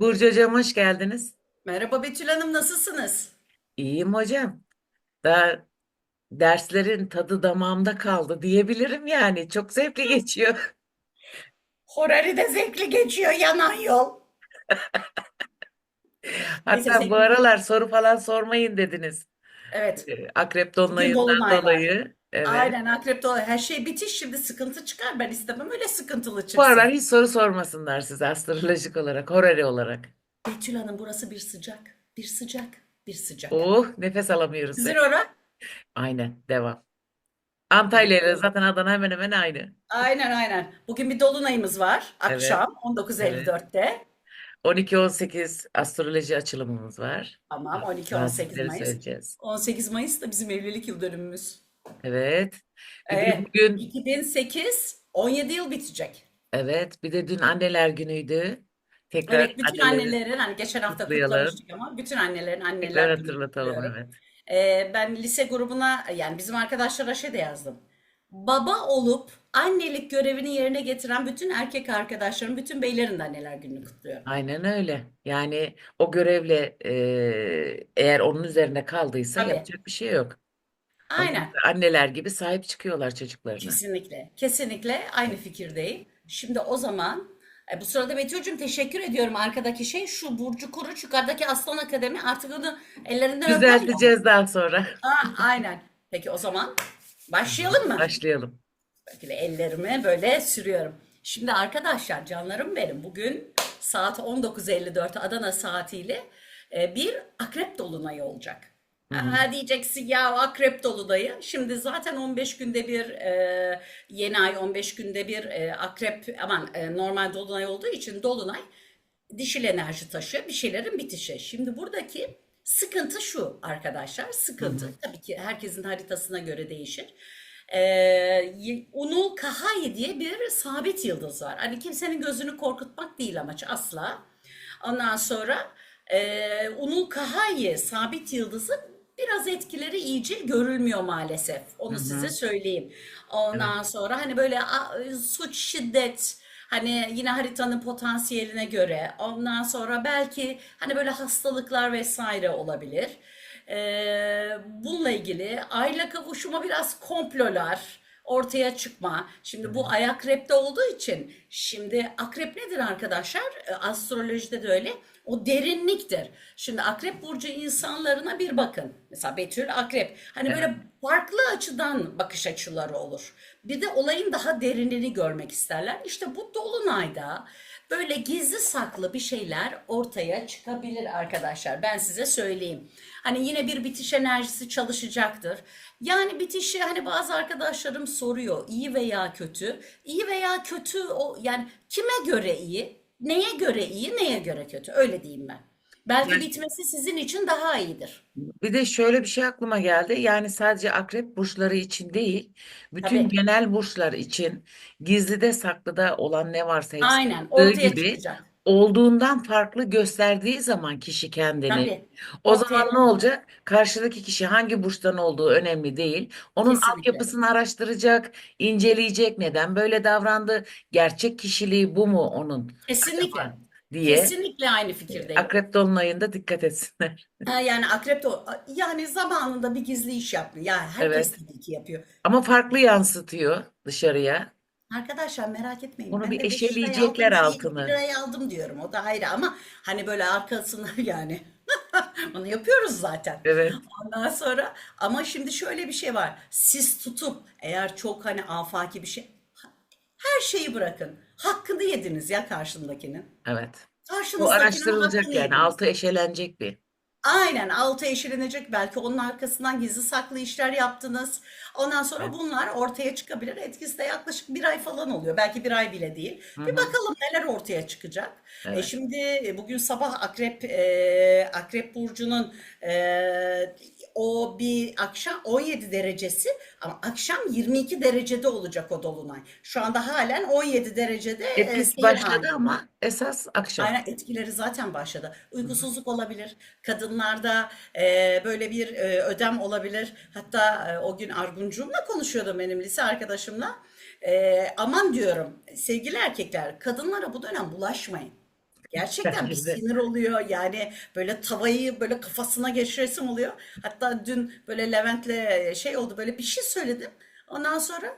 Burcu Hocam hoş geldiniz. Merhaba Betül Hanım nasılsınız? İyiyim hocam. Daha derslerin tadı damağımda kaldı diyebilirim yani. Çok zevkli geçiyor. Horari de zevkli geçiyor yanan yol. Neyse Hatta bu aralar soru falan sormayın dediniz. Evet. Ee, Akrep Bugün dolunayından dolunay var. dolayı. Evet. Aynen akrep dolu. Her şey bitiş şimdi sıkıntı çıkar. Ben istemem öyle sıkıntılı Bu aralar çıksın. hiç soru sormasınlar size astrolojik olarak, horary olarak. Betül Hanım burası bir sıcak. Bir sıcak. Bir sıcak. Oh nefes alamıyoruz. Sizin ora? Aynen devam. Antalya ile zaten Adana hemen hemen aynı. Aynen aynen. Bugün bir dolunayımız var. Evet. Akşam Evet. 19.54'te. 12-18 astroloji açılımımız var. Tamam 12-18 Transitleri Mayıs. söyleyeceğiz. 18 Mayıs da bizim evlilik yıl dönümümüz. Evet. Bir de Evet. bugün 2008 17 yıl bitecek. Evet, bir de dün anneler günüydü. Tekrar Evet, bütün anneleri annelerin hani geçen hafta kutlayalım. kutlamıştık ama bütün annelerin Tekrar anneler günü hatırlatalım kutluyorum. evet. Ee, ben lise grubuna yani bizim arkadaşlara şey de yazdım. Baba olup annelik görevini yerine getiren bütün erkek arkadaşlarım, bütün beylerin de anneler gününü kutluyorum. Aynen öyle. Yani o görevle e, eğer onun üzerine kaldıysa Tabii. yapacak bir şey yok. Aynen. anneler gibi sahip çıkıyorlar çocuklarına. Kesinlikle. Kesinlikle aynı fikirdeyim. Şimdi o zaman e, bu sırada Betül'cüm teşekkür ediyorum. Arkadaki şey şu Burcu Kuruç, yukarıdaki Aslan Akademi. Artık onu ellerinden öper. Düzelteceğiz daha sonra. Ha, aynen. Peki o zaman başlayalım mı? Başlayalım. Böyle ellerimi böyle sürüyorum. Şimdi arkadaşlar canlarım benim bugün saat 19.54 Adana saatiyle e, bir akrep dolunayı olacak. Hı hı. Ha, diyeceksin ya akrep dolunayı. Şimdi zaten 15 günde bir e, yeni ay 15 günde bir e, akrep aman e, normal dolunay olduğu için dolunay dişil enerji taşı bir şeylerin bitişi. Şimdi buradaki sıkıntı şu arkadaşlar. Hı Sıkıntı hı. tabii ki herkesin haritasına göre değişir. Ee, Unul Kahai diye bir sabit yıldız var. Hani kimsenin gözünü korkutmak değil amaç asla. Ondan sonra e, Unul Kahai sabit yıldızı biraz etkileri iyice görülmüyor maalesef. Onu size hı. söyleyeyim. Evet. Ondan sonra hani böyle suç, şiddet, hani yine haritanın potansiyeline göre. Ondan sonra belki hani böyle hastalıklar vesaire olabilir. Ee, bununla ilgili aile kavuşuma biraz komplolar ortaya çıkma. Şimdi bu ay akrepte olduğu için şimdi akrep nedir arkadaşlar? E, Astrolojide de öyle. O derinliktir. Şimdi akrep burcu insanlarına bir bakın. Mesela Betül akrep. Hani Evet. böyle farklı açıdan bakış açıları olur. Bir de olayın daha derinini görmek isterler. İşte bu dolunayda böyle gizli saklı bir şeyler ortaya çıkabilir arkadaşlar. Ben size söyleyeyim. Hani yine bir bitiş enerjisi çalışacaktır. Yani bitişi hani bazı arkadaşlarım soruyor iyi veya kötü. İyi veya kötü o yani kime göre iyi? Neye göre iyi, neye göre kötü? Öyle diyeyim ben. Belki Yani bitmesi sizin için daha iyidir. bir de şöyle bir şey aklıma geldi. Yani sadece akrep burçları için değil, bütün Tabii. genel burçlar için gizlide saklıda olan ne varsa hepsi Aynen çıktığı ortaya gibi çıkacak. Olduğundan farklı gösterdiği zaman kişi kendini Tabii. o Ortaya zaman ne olacak? Karşıdaki kişi hangi burçtan olduğu önemli değil. Onun kesinlikle. altyapısını araştıracak, inceleyecek neden böyle davrandı, gerçek kişiliği bu mu onun Kesinlikle. acaba diye Kesinlikle aynı fikirdeyim. akrep dolunayında dikkat etsinler. Ha, yani akrep de o- yani zamanında bir gizli iş yapmıyor. Ya herkes Evet. tabii ki yapıyor. Ama farklı yansıtıyor dışarıya. Arkadaşlar merak etmeyin. Onu Ben bir de 5 liraya eşeleyecekler aldım, iyi 1 altını. liraya aldım diyorum. O da ayrı ama hani böyle arkasına yani onu yapıyoruz zaten. Evet. Ondan sonra ama şimdi şöyle bir şey var. Siz tutup eğer çok hani afaki bir şey her şeyi bırakın. Hakkını yediniz ya karşındakinin. Evet. Bu Karşınızdakinin araştırılacak hakkını yani. yediniz. Altı eşelenecek bir. Aynen altı eşelenecek belki onun arkasından gizli saklı işler yaptınız. Ondan sonra bunlar ortaya çıkabilir. Etkisi de yaklaşık bir ay falan oluyor. Belki bir ay bile değil. Hı Bir hı. bakalım neler ortaya çıkacak. E Evet. şimdi e, bugün sabah Akrep e, Akrep burcunun e, o bir akşam 17 derecesi ama akşam 22 derecede olacak o dolunay. Şu anda halen 17 derecede e, Etkisi başladı ama esas akşam. Aynen etkileri zaten başladı. Uykusuzluk olabilir. Kadınlarda e, böyle bir e, ödem olabilir. Hatta e, o gün Arguncum'la konuşuyordum benim lise arkadaşımla. E, aman diyorum sevgili erkekler kadınlara bu dönem bulaşmayın. Gerçekten bir sinir oluyor. Yani böyle tavayı böyle kafasına geçiresim oluyor. Hatta dün böyle Levent'le şey oldu böyle bir şey söyledim. Ondan sonra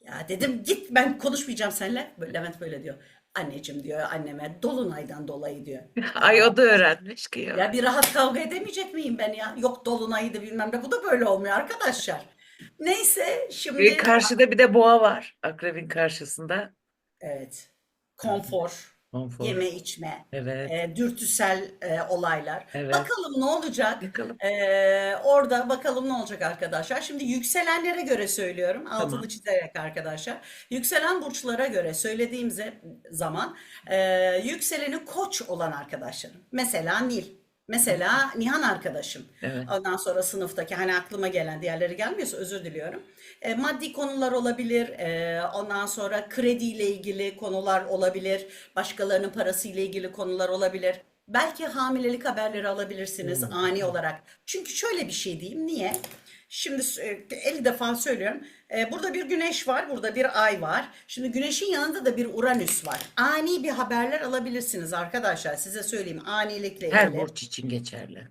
ya dedim git ben konuşmayacağım seninle. Böyle Levent böyle diyor. Anneciğim diyor anneme Dolunay'dan dolayı diyor. Ay o da öğrenmiş ki ya. Ya bir rahat kavga edemeyecek miyim ben ya? Yok Dolunay'dı bilmem ne. Bu da böyle olmuyor arkadaşlar. Neyse Bir şimdi karşıda bir de boğa var. Akrebin karşısında. evet konfor, Konfor. yeme içme, Evet. e, dürtüsel e, olaylar. Evet. Bakalım ne olacak? Bakalım. Ee, orada bakalım ne olacak arkadaşlar. Şimdi yükselenlere göre söylüyorum. Altını Tamam. çizerek arkadaşlar. Yükselen burçlara göre söylediğim ze- zaman e, yükseleni koç olan arkadaşlarım. Mesela Nil. Mesela Nihan arkadaşım. Evet. Ondan sonra sınıftaki hani aklıma gelen diğerleri gelmiyorsa özür diliyorum. E, maddi konular olabilir. E, ondan sonra krediyle ilgili konular olabilir. Başkalarının parasıyla ilgili konular olabilir. Belki hamilelik haberleri alabilirsiniz Hmm. ani olarak. Çünkü şöyle bir şey diyeyim. Niye? Şimdi e, 50 defa söylüyorum. E, burada bir güneş var, burada bir ay var. Şimdi güneşin yanında da bir Uranüs var. Ani bir haberler alabilirsiniz arkadaşlar. Size söyleyeyim anilikle Her ilgili. burç için geçerli.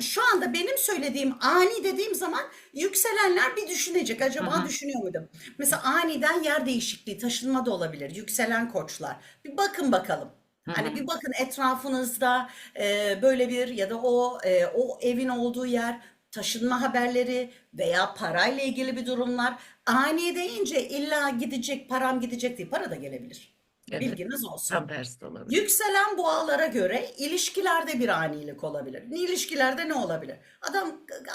Şu anda benim söylediğim ani dediğim zaman yükselenler bir düşünecek. Acaba hı. düşünüyor muydum? Mesela aniden yer değişikliği, taşınma da olabilir. Yükselen koçlar. Bir bakın bakalım. Hani bir bakın etrafınızda e, böyle bir ya da o e, o evin olduğu yer taşınma haberleri veya parayla ilgili bir durumlar. Ani deyince illa gidecek, param gidecek diye para da gelebilir. Evet. Bilginiz olsun. Tam tersi de olabilir. Yükselen boğalara göre ilişkilerde bir anilik olabilir. İlişkilerde ne olabilir? Adam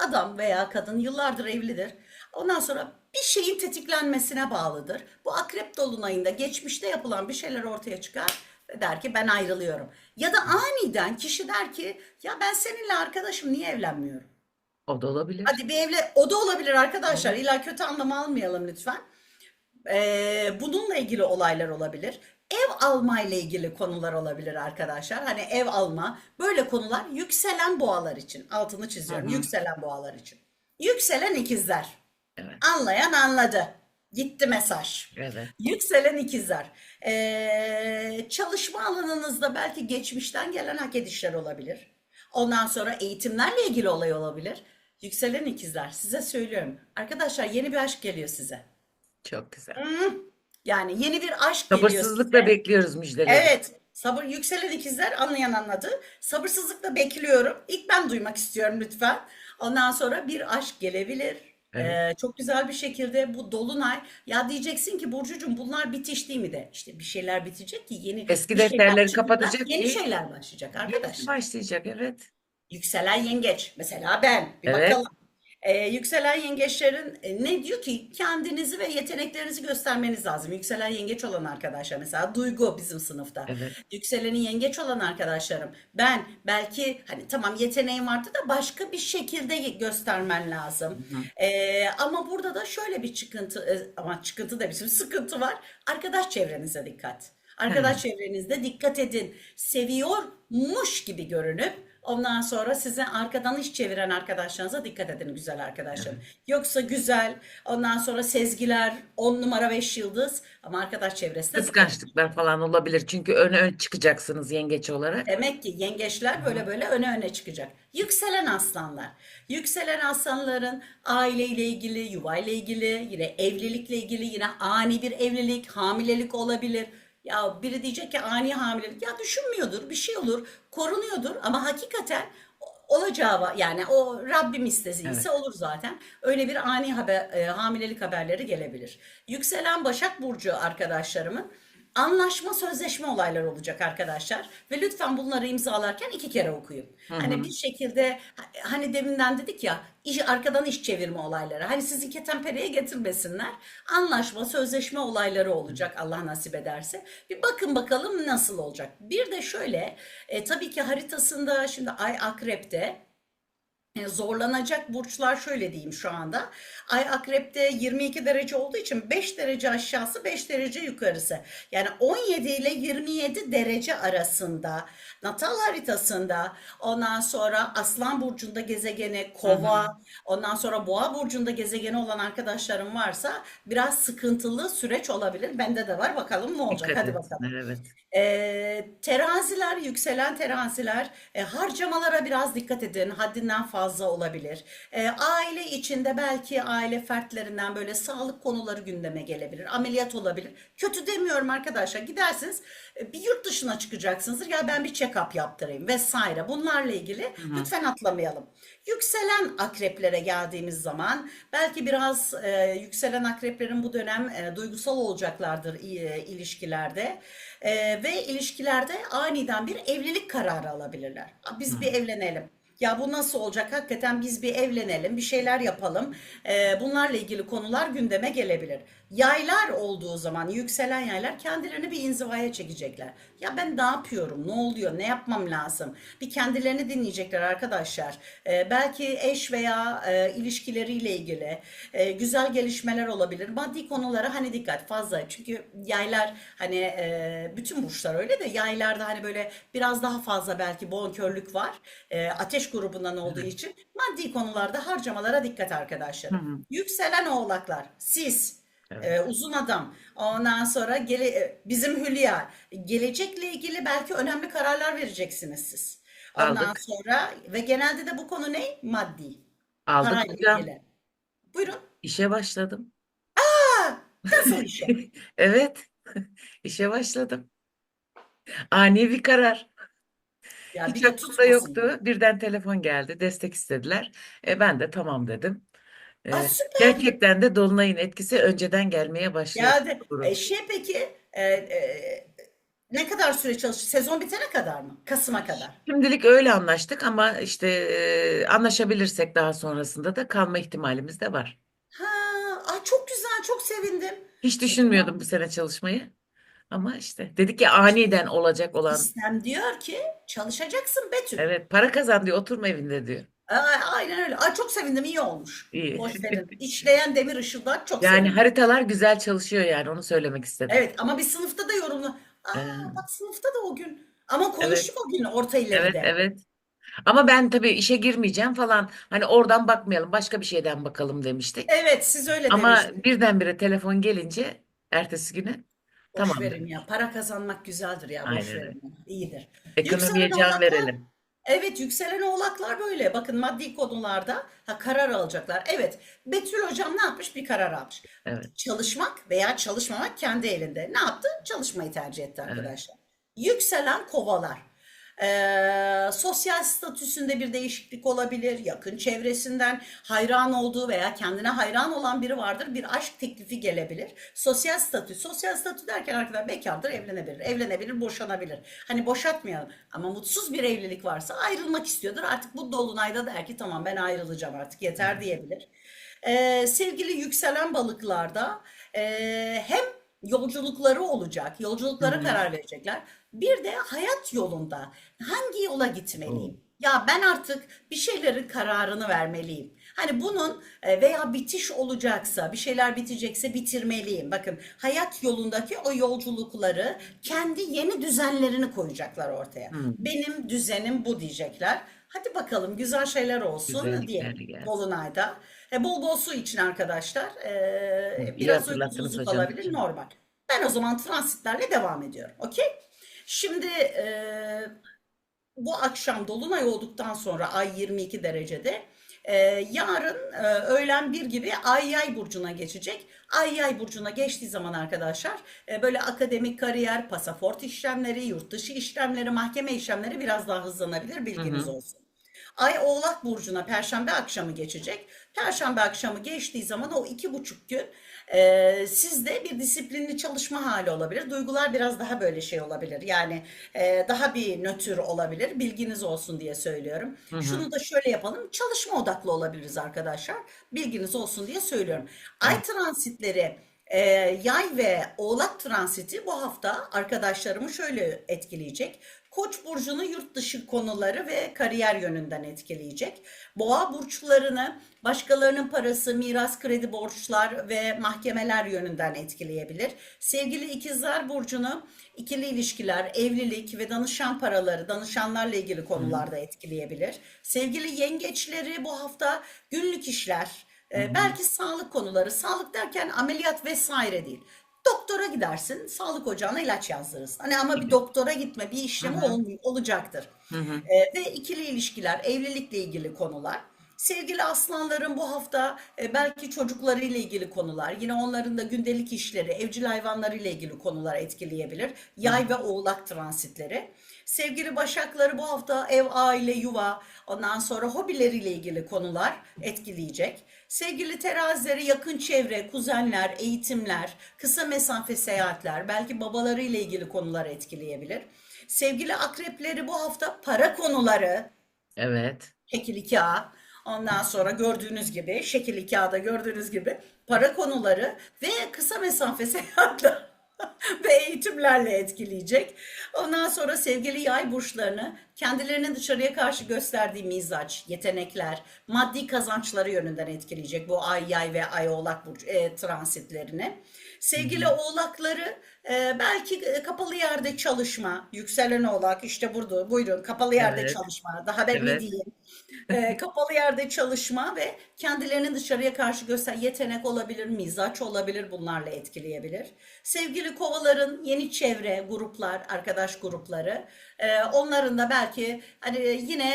adam veya kadın yıllardır evlidir. Ondan sonra bir şeyin tetiklenmesine bağlıdır. Bu akrep dolunayında geçmişte yapılan bir şeyler ortaya çıkar ve der ki ben ayrılıyorum. Ya da aniden kişi der ki ya ben seninle arkadaşım niye evlenmiyorum? O da olabilir. Hadi bir evle o da olabilir arkadaşlar. İlla kötü anlamı almayalım lütfen. Ee, bununla ilgili olaylar olabilir. Ev alma ile ilgili konular olabilir arkadaşlar. Hani ev alma böyle konular yükselen boğalar için. Altını çiziyorum. Hı hı. Yükselen boğalar için. Yükselen ikizler. Evet. Anlayan anladı. Gitti mesaj. Evet. Yükselen ikizler. Ee, çalışma alanınızda belki geçmişten gelen hak edişler olabilir. Ondan sonra eğitimlerle ilgili olay olabilir. Yükselen ikizler size söylüyorum. Arkadaşlar yeni bir aşk geliyor size. Çok güzel. Hmm. Yani yeni bir aşk geliyor Sabırsızlıkla size. bekliyoruz müjdeleri. Evet. Sabır yükselen ikizler anlayan anladı. Sabırsızlıkla bekliyorum. İlk ben duymak istiyorum lütfen. Ondan sonra bir aşk gelebilir. Evet. Ee, çok güzel bir şekilde bu dolunay ya diyeceksin ki Burcucuğum bunlar bitiş değil mi de işte bir şeyler bitecek ki yeni Eski bir şeyler defterleri kapatacak yeni ki- şeyler başlayacak Yenisi arkadaşlar. başlayacak evet. Yükselen yengeç mesela ben bir Evet. bakalım. Ee, yükselen yengeçlerin e, ne diyor ki kendinizi ve yeteneklerinizi göstermeniz lazım. Yükselen yengeç olan arkadaşlar mesela Duygu bizim sınıfta. Evet. Yükselenin yengeç olan arkadaşlarım ben belki hani tamam yeteneğim vardı da başka bir şekilde göstermen lazım. Ee, ama burada da şöyle bir çıkıntı e, ama çıkıntı da bir sürü sıkıntı var. Arkadaş çevrenize dikkat. Arkadaş çevrenizde dikkat edin. Seviyormuş gibi görünüp ondan sonra size arkadan iş çeviren arkadaşlarınıza dikkat edin güzel arkadaşlarım. Yoksa güzel ondan sonra sezgiler 10 numara 5 yıldız ama arkadaş dikkat edin. Kıskançlıklar falan olabilir. Çünkü öne ön çıkacaksınız yengeç olarak. Demek ki yengeçler böyle böyle öne öne çıkacak. Yükselen aslanlar. Yükselen aslanların aileyle ilgili, yuvayla ilgili, yine evlilikle ilgili, yine ani bir evlilik, hamilelik olabilir. Ya biri diyecek ki ani hamilelik. Ya düşünmüyordur, bir şey olur, korunuyordur ama hakikaten olacağı. Yani o Rabbim istediyse olur zaten. Öyle bir ani haber, e, hamilelik haberleri gelebilir. Yükselen Başak Burcu arkadaşlarımın anlaşma sözleşme olayları olacak arkadaşlar. Ve lütfen bunları imzalarken iki kere okuyun. Hani bir şekilde hani deminden dedik ya iş, arkadan iş çevirme olayları. Hani sizi ketenpereye getirmesinler. Anlaşma sözleşme olayları olacak Allah nasip ederse. Bir bakın bakalım nasıl olacak. Bir de şöyle e, tabii ki haritasında şimdi Ay Akrep'te Zorlanacak burçlar şöyle diyeyim şu anda. Ay akrepte 22 derece olduğu için 5 derece aşağısı 5 derece yukarısı. Yani 17 ile 27 derece arasında natal haritasında ondan sonra Aslan burcunda gezegeni. Kova ondan sonra Boğa burcunda gezegeni olan arkadaşlarım varsa biraz sıkıntılı süreç olabilir. Bende de var. Bakalım ne olacak. Dikkat Hadi bakalım. etsinler evet. Ee, teraziler, yükselen teraziler, e, harcamalara biraz dikkat edin. Haddinden fazla olabilir. Ee, aile içinde belki aile fertlerinden böyle sağlık konuları gündeme gelebilir. Ameliyat olabilir. Kötü demiyorum arkadaşlar. Gidersiniz e, bir yurt dışına çıkacaksınızdır. Ya ben bir check-up yaptırayım vesaire. Bunlarla ilgili Hı hı. lütfen atlamayalım. Yükselen akreplere geldiğimiz zaman belki biraz e, yükselen akreplerin bu dönem e, duygusal olacaklardır e, ilişkilerde. Ee, ve ilişkilerde aniden bir evlilik kararı alabilirler. "Aa, Biz Hı. bir evlenelim. Ya bu nasıl olacak? Hakikaten biz bir evlenelim, bir şeyler yapalım. Ee, bunlarla ilgili konular gündeme gelebilir. Yaylar olduğu zaman, yükselen yaylar kendilerini bir inzivaya çekecekler. Ya ben ne yapıyorum? Ne oluyor? Ne yapmam lazım? Bir kendilerini dinleyecekler arkadaşlar. Ee, belki eş veya e, ilişkileriyle ilgili e, güzel gelişmeler olabilir. Maddi konulara hani dikkat fazla. Çünkü yaylar hani e, bütün burçlar öyle de yaylarda hani böyle biraz daha fazla belki bonkörlük var. E, ateş grubundan olduğu için maddi konularda harcamalara dikkat Hı arkadaşlarım. hı. Yükselen oğlaklar, siz, Evet. e, uzun adam, ondan sonra gele, e, bizim Hülya, gelecekle ilgili belki önemli kararlar vereceksiniz siz. Ondan Aldık. sonra ve genelde de bu konu ne? Maddi, Aldık parayla hocam. ilgili. Buyurun. İşe başladım. Aa, nasıl işe? Evet. İşe başladım. Ani bir karar. Ya Hiç bir de aklımda tutmasın yoktu. Birden telefon geldi. Destek istediler. E, ben de tamam dedim. E, Aa, süper. gerçekten de dolunayın etkisi önceden gelmeye başlıyor. Ya de, Doğru. e, şey peki e, e, ne kadar süre çalışır? Sezon bitene kadar mı? Kasım'a kadar. Şimdilik öyle anlaştık ama işte e, anlaşabilirsek daha sonrasında da kalma ihtimalimiz de var. Ha, aa, çok güzel, çok sevindim. Hiç düşünmüyordum bu sene çalışmayı. Ama işte dedik ya aniden olacak olan. İstem diyor ki çalışacaksın Betül. Evet para kazan diyor oturma evinde diyor. Aa, aynen öyle. Aa, çok sevindim, iyi olmuş. İyi. Verin. İşleyen demir ışıldak çok Yani sevindim. haritalar güzel çalışıyor yani onu söylemek istedim. Evet ama bir sınıfta da yorumlu. Aa, Ee, bak sınıfta da o gün. Ama evet konuştuk o gün orta evet ileride. evet. Ama ben tabii işe girmeyeceğim falan. Hani oradan bakmayalım başka bir şeyden bakalım demiştik. Evet, siz öyle Ama demiştiniz. birdenbire telefon gelince ertesi güne Boş tamam verin dedim. ya. Para kazanmak güzeldir ya. Boş Aynen öyle. verin ya. İyidir. Ekonomiye can oğlaklar verelim. Evet yükselen oğlaklar böyle. Bakın maddi konularda ha, karar alacaklar. Evet Betül hocam ne yapmış? Bir karar almış. Evet Çalışmak veya çalışmamak kendi elinde. Ne yaptı? Çalışmayı tercih etti evet. arkadaşlar. Yükselen kovalar. Ee, sosyal statüsünde bir değişiklik olabilir. Yakın çevresinden hayran olduğu veya kendine hayran olan biri vardır. Bir aşk teklifi gelebilir. Sosyal statü. Sosyal statü derken arkadaşlar bekardır, evlenebilir. Evlenebilir, boşanabilir. Hani boşatmayalım. Ama mutsuz bir evlilik varsa ayrılmak istiyordur. Artık bu dolunayda der ki tamam ben ayrılacağım artık yeter diyebilir. Ee, sevgili yükselen balıklarda e, hem yolculukları olacak, yolculuklara karar verecekler. Bir de hayat yolunda hangi yola gitmeliyim? Ya ben artık bir şeylerin kararını vermeliyim. Hani bunun e, veya bitiş olacaksa, bir şeyler bitecekse bitirmeliyim. Bakın hayat yolundaki o yolculukları kendi yeni düzenlerini koyacaklar ortaya. Hı. Benim düzenim bu diyecekler. Hadi bakalım güzel şeyler olsun Güzellikler diyelim gelsin. Dolunay'da. E, bol bol su için arkadaşlar. Hı, E, biraz uykusuzluk hocam. olabilir normal. Ben o zaman transitlerle devam ediyorum. Okey? Şimdi e, bu akşam dolunay olduktan sonra ay 22 derecede e, yarın e, öğlen bir gibi ay yay burcuna geçecek. Ay yay burcuna geçtiği zaman arkadaşlar e, böyle akademik kariyer, pasaport işlemleri, yurt dışı işlemleri, mahkeme işlemleri biraz daha hızlanabilir Hı bilginiz hı. olsun. Ay Oğlak Burcu'na Perşembe akşamı geçecek. Perşembe akşamı geçtiği zaman o iki buçuk gün e, sizde bir disiplinli çalışma hali olabilir. Duygular biraz daha böyle şey olabilir. Yani e, daha bir nötr olabilir. Bilginiz olsun diye söylüyorum. Hı hı. Şunu da şöyle yapalım. Çalışma odaklı olabiliriz arkadaşlar. Bilginiz olsun diye söylüyorum. Ay transitleri Ee, yay ve oğlak transiti bu hafta arkadaşlarımı şöyle etkileyecek. Koç burcunu yurt dışı konuları ve kariyer yönünden etkileyecek. Boğa burçlarını başkalarının parası, miras, kredi borçlar ve mahkemeler yönünden etkileyebilir. Sevgili ikizler burcunu ikili ilişkiler, evlilik ve danışan paraları, danışanlarla ilgili konularda etkileyebilir. Sevgili yengeçleri bu hafta günlük işler, e, belki sağlık konuları, sağlık derken ameliyat vesaire değil. Doktora gidersin, sağlık ocağına ilaç yazdırırsın. Hani ama bir doktora gitme, bir işlemi ol- olacaktır. E, ve ikili ilişkiler, evlilikle ilgili konular. Sevgili aslanların bu hafta e, belki çocuklarıyla ilgili konular, yine onların da gündelik işleri, evcil hayvanlarıyla ilgili konular etkileyebilir. Yay ve oğlak transitleri. Sevgili başakları bu hafta ev, aile, yuva, ondan sonra hobileriyle ilgili konular etkileyecek. Sevgili terazileri yakın çevre, kuzenler, eğitimler, kısa mesafe seyahatler, belki babalarıyla ilgili konular etkileyebilir. Sevgili akrepleri bu hafta para konuları, Evet. şekil 2A. Ondan sonra gördüğünüz gibi şekil 2A'da gördüğünüz gibi para konuları ve kısa mesafe seyahatler ve eğitimlerle etkileyecek. Ondan sonra sevgili yay burçlarını kendilerinin dışarıya karşı gösterdiği mizaç, yetenekler, maddi kazançları yönünden etkileyecek bu ay yay ve ay oğlak burcu e, transitlerini. Sevgili oğlakları e, belki e, kapalı yerde çalışma, yükselen oğlak işte burada buyurun kapalı yerde Evet. çalışma daha ben ne Evet. diyeyim e, kapalı yerde çalışma ve kendilerini dışarıya karşı göster yetenek olabilir, mizaç olabilir bunlarla etkileyebilir. Sevgili kovaların yeni çevre, gruplar, arkadaş grupları e, onların da belki hani yine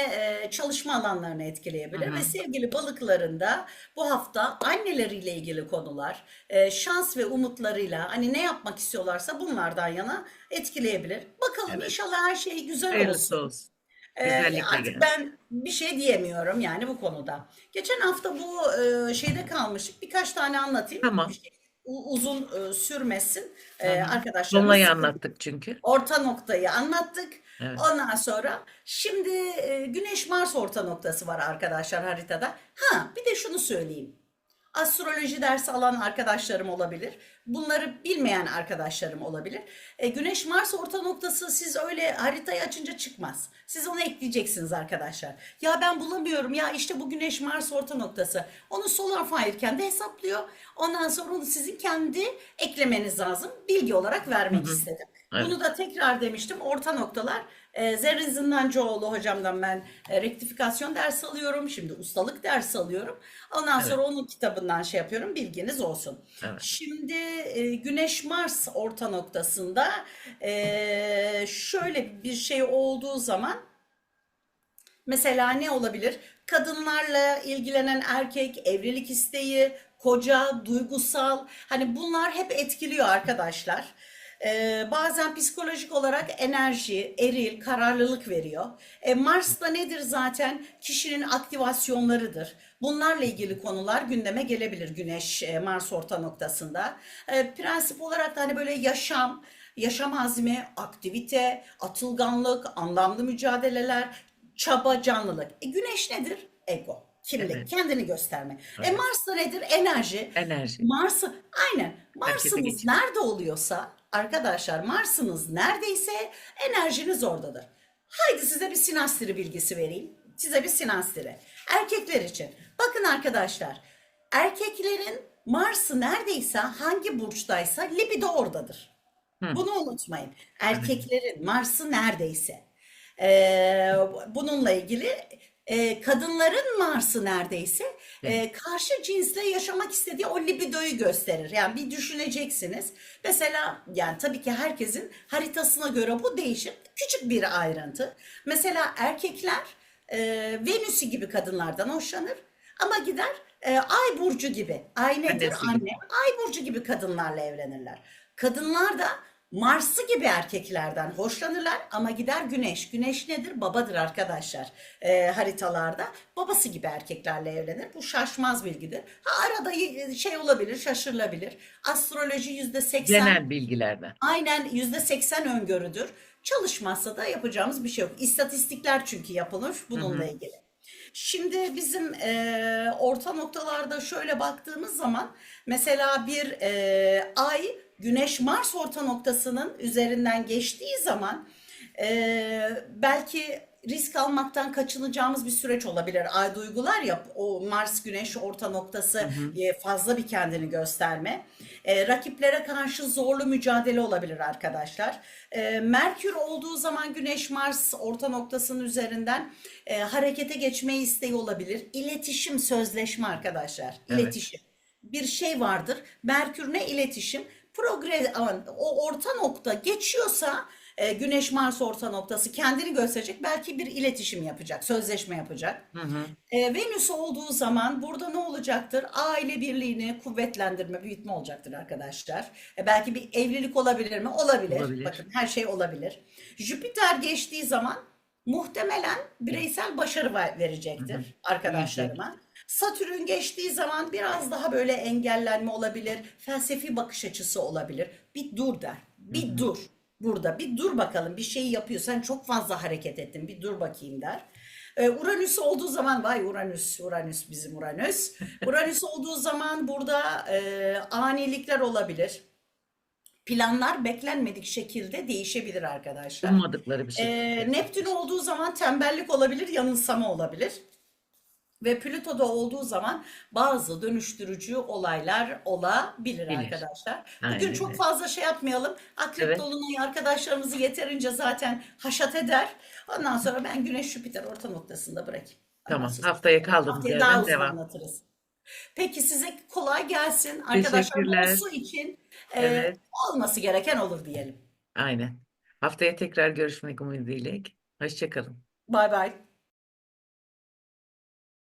e, çalışma alanlarını etkileyebilir ve sevgili balıkların da bu hafta anneleriyle ilgili konular, e, şans ve umutlarıyla hani ne yapmak istiyorlarsa bunlardan yana etkileyebilir. Bakalım Evet. inşallah her şey güzel Hayırlısı olsun. olsun. Ee, artık ben bir şey diyemiyorum yani bu konuda. Geçen hafta bu e, şeyde kalmıştık. Birkaç tane anlatayım. Tamam. Bir şey uzun e, sürmesin. E, Hı hı. arkadaşlarımız Dolunay'ı anlattık çünkü. orta noktayı anlattık. Evet. Ondan sonra şimdi e, Güneş Mars orta noktası var arkadaşlar haritada. Ha bir de şunu söyleyeyim. Astroloji dersi alan arkadaşlarım olabilir. Bunları bilmeyen arkadaşlarım olabilir. E, Güneş Mars orta noktası siz öyle haritayı açınca çıkmaz. Siz onu ekleyeceksiniz arkadaşlar. Ya ben bulamıyorum ya işte bu Güneş Mars orta noktası. Onu Solar Fire kendi hesaplıyor. Ondan sonra onu sizin kendi eklemeniz lazım. Bilgi olarak vermek istedim. Evet. Bunu da tekrar demiştim. Orta noktalar. E, Zerrin Zindancıoğlu hocamdan ben e, rektifikasyon ders alıyorum. Şimdi ustalık ders alıyorum. Ondan Evet. sonra onun kitabından şey yapıyorum. Bilginiz olsun. Evet. Şimdi e, Güneş Mars orta noktasında e, şöyle bir şey olduğu zaman Mesela ne olabilir? Kadınlarla ilgilenen erkek, evlilik isteği, koca, duygusal. Hani bunlar hep etkiliyor arkadaşlar. Ee, bazen psikolojik olarak enerji, eril, kararlılık veriyor. E, Mars da nedir zaten? Kişinin aktivasyonlarıdır. Bunlarla ilgili konular gündeme gelebilir Güneş e, Mars orta noktasında. E, prensip olarak da hani böyle yaşam, yaşam azmi, aktivite, atılganlık, anlamlı mücadeleler, çaba, canlılık. E, güneş nedir? Ego, kimlik, Evet. kendini gösterme. E Evet. Mars da nedir? Enerji. Enerji. Mars'ı aynen. Geçiyor. nerede oluyorsa arkadaşlar Mars'ınız neredeyse enerjiniz oradadır. Haydi size bir sinastri bilgisi vereyim. Size bir sinastri. Erkekler için. Bakın arkadaşlar. Erkeklerin Mars'ı neredeyse hangi burçtaysa libido oradadır. Hı. Bunu unutmayın. Erkeklerin Mars'ı neredeyse. Ee, bununla ilgili e, kadınların Mars'ı neredeyse e, karşı cinsle yaşamak istediği o libidoyu gösterir. Yani bir düşüneceksiniz. Mesela yani tabii ki herkesin haritasına göre bu değişir. Küçük bir ayrıntı. Mesela erkekler e, Venüs'ü gibi kadınlardan hoşlanır ama gider e, Ay burcu gibi. Ay nedir? Annesi gibi. Anne. Ay burcu gibi kadınlarla evlenirler. Kadınlar da Mars'ı gibi erkeklerden hoşlanırlar ama gider Güneş. Güneş nedir? Babadır arkadaşlar e, haritalarda. Babası gibi erkeklerle evlenir. Bu şaşmaz bilgidir. Ha, arada y- şey olabilir, şaşırılabilir. Astroloji yüzde seksen. Genel bilgilerden. Aynen yüzde seksen öngörüdür. Çalışmazsa da yapacağımız bir şey yok. İstatistikler çünkü yapılır bununla ilgili. Şimdi bizim e, orta noktalarda şöyle baktığımız zaman mesela bir e, ay Güneş Mars orta noktasının üzerinden geçtiği zaman e, belki risk almaktan kaçınacağımız bir süreç olabilir. Ay duygular ya o Mars Güneş orta noktası e, fazla bir kendini gösterme. E, rakiplere karşı zorlu mücadele olabilir arkadaşlar. E, Merkür olduğu zaman Güneş Mars orta noktasının üzerinden e, harekete geçme isteği olabilir. İletişim, sözleşme arkadaşlar. Evet. İletişim. Bir şey vardır. Merkür ne iletişim? Progres, o orta nokta geçiyorsa e, Güneş Mars orta noktası kendini gösterecek. Belki bir iletişim yapacak, sözleşme yapacak. Hı hı. E, Venüs olduğu zaman burada ne olacaktır? Aile birliğini kuvvetlendirme, büyütme olacaktır arkadaşlar. E, belki bir evlilik olabilir mi? Olabilir. Olabilir. Bakın her şey olabilir. Jüpiter geçtiği zaman muhtemelen bireysel başarı verecektir arkadaşlarıma. Satürn geçtiği zaman biraz daha böyle engellenme olabilir, felsefi bakış açısı olabilir. Bir dur der. Bir dur. Burada bir dur bakalım bir şey yapıyor. Sen çok fazla hareket ettin. Bir dur bakayım der. Ee, Uranüs olduğu zaman vay Uranüs, Uranüs bizim Uranüs. Uranüs olduğu zaman burada e, anilikler olabilir. Planlar beklenmedik şekilde değişebilir arkadaşlar. Ummadıkları bir şey. Ee, Neptün olduğu zaman tembellik olabilir, yanılsama olabilir. Ve Plüto'da olduğu zaman bazı dönüştürücü olaylar olabilir Bilir. arkadaşlar. Aynen Bugün çok fazla şey yapmayalım. Akrep Evet. dolunayı arkadaşlarımızı yeterince zaten haşat eder. Ondan sonra ben Güneş Jüpiter orta noktasında bırakayım. Tamam. Sonra Haftaya kaldığımız haftaya daha uzun devam. anlatırız. Peki size kolay gelsin. Arkadaşlar su için e, Evet. olması gereken olur diyelim. Aynen. Haftaya tekrar görüşmek umuduyla. Hoşça kalın. Bay bay.